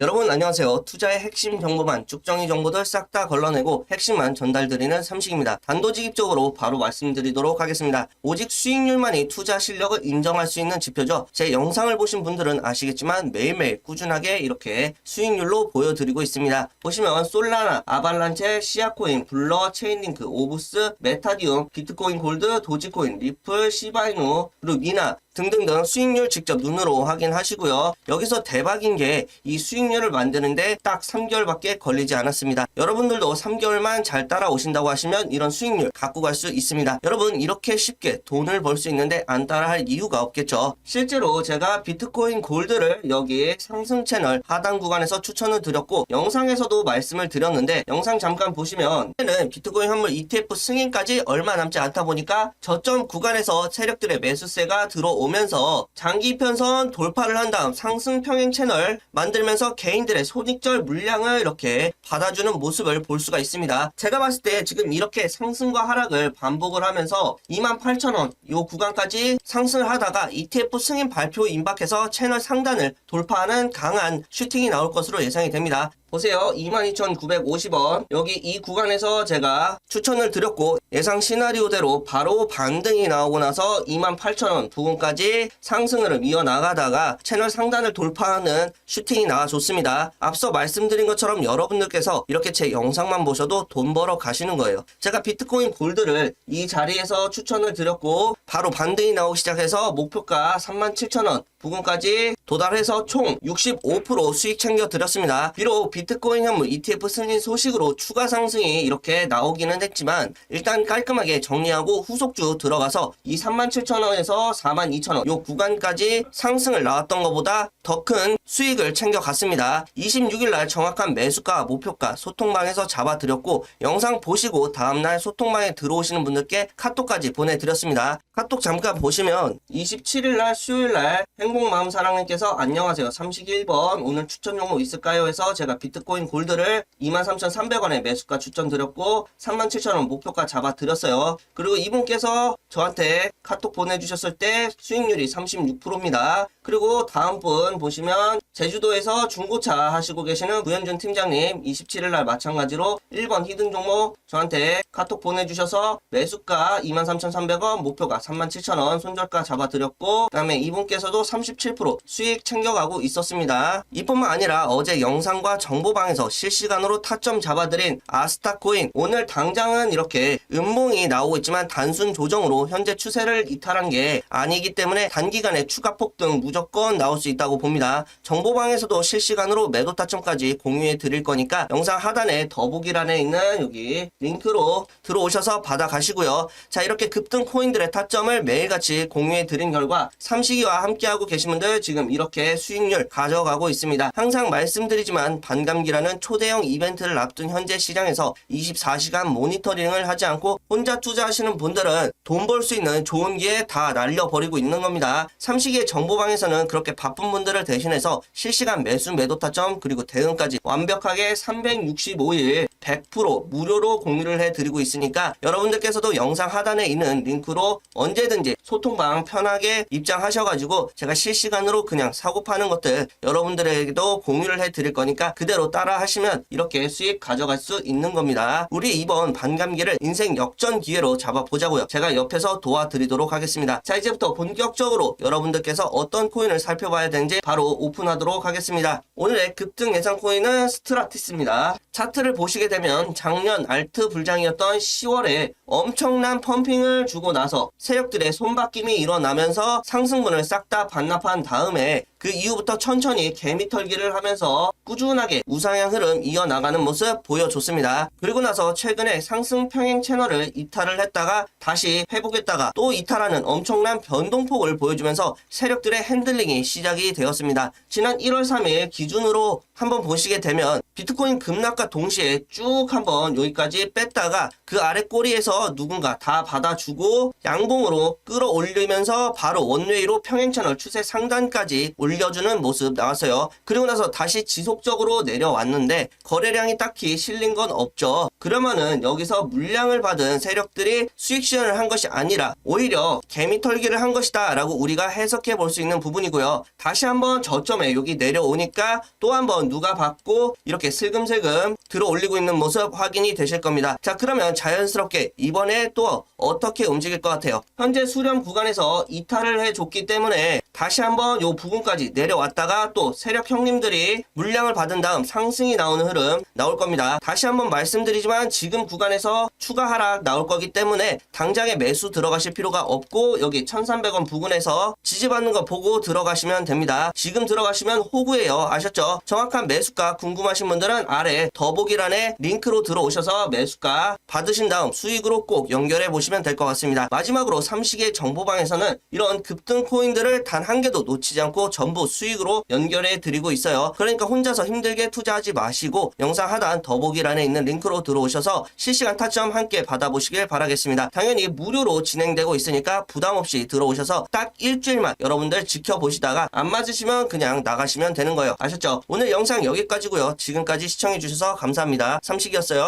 여러분 안녕하세요. 투자의 핵심 정보만 쭉정이 정보들 싹 다 걸러내고 핵심만 전달드리는 삼식입니다. 단도직입적으로 바로 말씀드리도록 하겠습니다. 오직 수익률만이 투자 실력을 인정할 수 있는 지표죠. 제 영상을 보신 분들은 아시겠지만 매일매일 꾸준하게 이렇게 수익률로 보여드리고 있습니다. 보시면 솔라나, 아발란체, 시아코인, 블러, 체인링크, 오브스, 메타디움, 비트코인 골드, 도지코인, 리플, 시바이누, 그리고 미나 등등등 수익률 직접 눈으로 확인하시고요. 여기서 대박인 게 이 수익률을 만드는데 딱 3개월밖에 걸리지 않았습니다. 여러분들도 3개월만 잘 따라오신다고 하시면 이런 수익률 갖고 갈 수 있습니다. 여러분 이렇게 쉽게 돈을 벌 수 있는데 안 따라할 이유가 없겠죠. 실제로 제가 비트코인 골드를 여기 상승 채널 하단 구간에서 추천을 드렸고 영상에서도 말씀을 드렸는데 영상 잠깐 보시면 는 비트코인 현물 ETF 승인까지 얼마 남지 않다 보니까 저점 구간에서 세력들의 매수세가 들어오 면서 장기 편선 돌파를 한 다음 상승 평행 채널 만들면서 개인들의 손익절 물량을 이렇게 받아주는 모습을 볼 수가 있습니다. 제가 봤을 때 지금 이렇게 상승과 하락을 반복을 하면서 28,000원 요 구간까지 상승을 하다가 ETF 승인 발표 임박해서 채널 상단을 돌파하는 강한 슈팅이 나올 것으로 예상이 됩니다. 보세요. 22,950원. 여기 이 구간에서 제가 추천을 드렸고 예상 시나리오대로 바로 반등이 나오고 나서 28,000원 부근까지 상승을 이어나가다가 채널 상단을 돌파하는 슈팅이 나와줬습니다. 앞서 말씀드린 것처럼 여러분들께서 이렇게 제 영상만 보셔도 돈 벌어 가시는 거예요. 제가 비트코인 골드를 이 자리에서 추천을 드렸고 바로 반등이 나오기 시작해서 목표가 37,000원 부근까지 도달해서 총 65% 수익 챙겨 드렸습니다. 비록 비트 코인 현물 ETF 승인 소식으로 추가 상승이 이렇게 나오기는 했지만 일단 깔끔하게 정리하고 후속주 들어가서 이 37,000원에서 42,000원 요 구간까지 상승을 나왔던 것보다 더 큰 수익을 챙겨 갔습니다. 26일날 정확한 매수가 목표가 소통방에서 잡아드렸고 영상 보시고 다음날 소통방에 들어오시는 분들께 카톡까지 보내드렸습니다. 카톡 잠깐 보시면 27일날 수요일날 행복마음사랑님께서 안녕하세요 31번 오늘 추천 종목 있을까요 해서 제가 비트코인 골드를 23,300원에 매수가 추천드렸고 37,000원 목표가 잡아드렸어요 그리고 이분께서 저한테 카톡 보내주셨을 때 수익률이 36%입니다 그리고 다음 분 보시면 on 제주도에서 중고차 하시고 계시는 구현준 팀장님 27일날 마찬가지로 1번 히든 종목 저한테 카톡 보내주셔서 매수가 23,300원 목표가 37,000원 손절가 잡아드렸고 그 다음에 이분께서도 37% 수익 챙겨가고 있었습니다. 이뿐만 아니라 어제 영상과 정보방에서 실시간으로 타점 잡아드린 아스타코인 오늘 당장은 이렇게 음봉이 나오고 있지만 단순 조정으로 현재 추세를 이탈한 게 아니기 때문에 단기간에 추가 폭등 무조건 나올 수 있다고 봅니다. 정 보방에서도 실시간으로 매도 타점까지 공유해 드릴 거니까 영상 하단에 더보기란에 있는 여기 링크로 들어오셔서 받아가시고요. 자 이렇게 급등 코인들의 타점을 매일같이 공유해 드린 결과 삼식이와 함께하고 계신 분들 지금 이렇게 수익률 가져가고 있습니다. 항상 말씀드리지만 반감기라는 초대형 이벤트를 앞둔 현재 시장에서 24시간 모니터링을 하지 않고 혼자 투자하시는 분들은 돈 벌 수 있는 좋은 기회 다 날려버리고 있는 겁니다. 삼식이의 정보방에서는 그렇게 바쁜 분들을 대신해서 실시간 매수 매도 타점 그리고 대응까지 완벽하게 365일 100% 무료로 공유를 해드리고 있으니까 여러분들께서도 영상 하단에 있는 링크로 언제든지 소통방 편하게 입장하셔가지고 제가 실시간으로 그냥 사고 파는 것들 여러분들에게도 공유를 해드릴 거니까 그대로 따라 하시면 이렇게 수익 가져갈 수 있는 겁니다. 우리 이번 반감기를 인생 역전 기회로 잡아보자고요. 제가 옆에서 도와드리도록 하겠습니다. 자 이제부터 본격적으로 여러분들께서 어떤 코인을 살펴봐야 되는지 바로 오픈하도록 하겠습니다. 오늘의 급등 예상 코인은 스트라티스입니다. 차트를 보시게 되면 작년 알트 불장이었던 10월에 엄청난 펌핑을 주고 나서 세력들의 손바뀜이 일어나면서 상승분을 싹 다 반납한 다음에 그 이후부터 천천히 개미털기를 하면서 꾸준하게 우상향 흐름 이어나가는 모습 보여줬습니다. 그리고 나서 최근에 상승 평행 채널을 이탈을 했다가 다시 회복했다가 또 이탈하는 엄청난 변동폭을 보여주면서 세력들의 핸들링이 시작이 되었습니다. 지난 1월 3일 기준으로 한번 보시게 되면 비트코인 급락과 동시에 쭉 한번 여기까지 뺐다가 그 아래 꼬리에서 누군가 다 받아주고 양봉으로 끌어올리면서 바로 원웨이로 평행 채널 추세 상단까지 올려주는 모습 나왔어요. 그리고 나서 다시 지속적으로 내려왔는데 거래량이 딱히 실린 건 없죠. 그러면은 여기서 물량을 받은 세력들이 수익 실현을 한 것이 아니라 오히려 개미 털기를 한 것이다 라고 우리가 해석해 볼 수 있는 부분이고요. 다시 한번 저점에 여기 내려오니까 또 한번 누가 받고 이렇게 슬금슬금 들어 올리고 있는 모습 확인이 되실 겁니다. 자 그러면 자연스럽게 이번에 또 어떻게 움직일 것 같아요. 현재 수렴 구간에서 이탈을 해줬기 때문에 다시 한번 요 부분까지 내려왔다가 또 세력 형님들이 물량을 받은 다음 상승이 나오는 흐름 나올 겁니다. 다시 한번 말씀드리지만 지금 구간에서 추가 하락 나올 거기 때문에 당장에 매수 들어가실 필요가 없고 여기 1300원 부근에서 지지받는 거 보고 들어가시면 됩니다. 지금 들어가시면 호구예요. 아셨죠? 정확한 매수가 궁금하신 분 들은 아래 더보기란에 링크로 들어오셔서 매수가 받으신 다음 수익으로 꼭 연결해 보시면 될 것 같습니다. 마지막으로 삼식의 정보방에서는 이런 급등 코인들을 단 한 개도 놓치지 않고 전부 수익으로 연결해 드리고 있어요. 그러니까 혼자서 힘들게 투자하지 마시고 영상 하단 더보기란에 있는 링크로 들어오셔서 실시간 타점 함께 받아보시길 바라겠습니다. 당연히 무료로 진행되고 있으니까 부담 없이 들어오셔서 딱 일주일만 여러분들 지켜보시다가 안 맞으시면 그냥 나가시면 되는 거예요. 아셨죠? 오늘 영상 여기까지고요. 지금까지 시청해 주셔서 감사합니다. 삼식이었어요.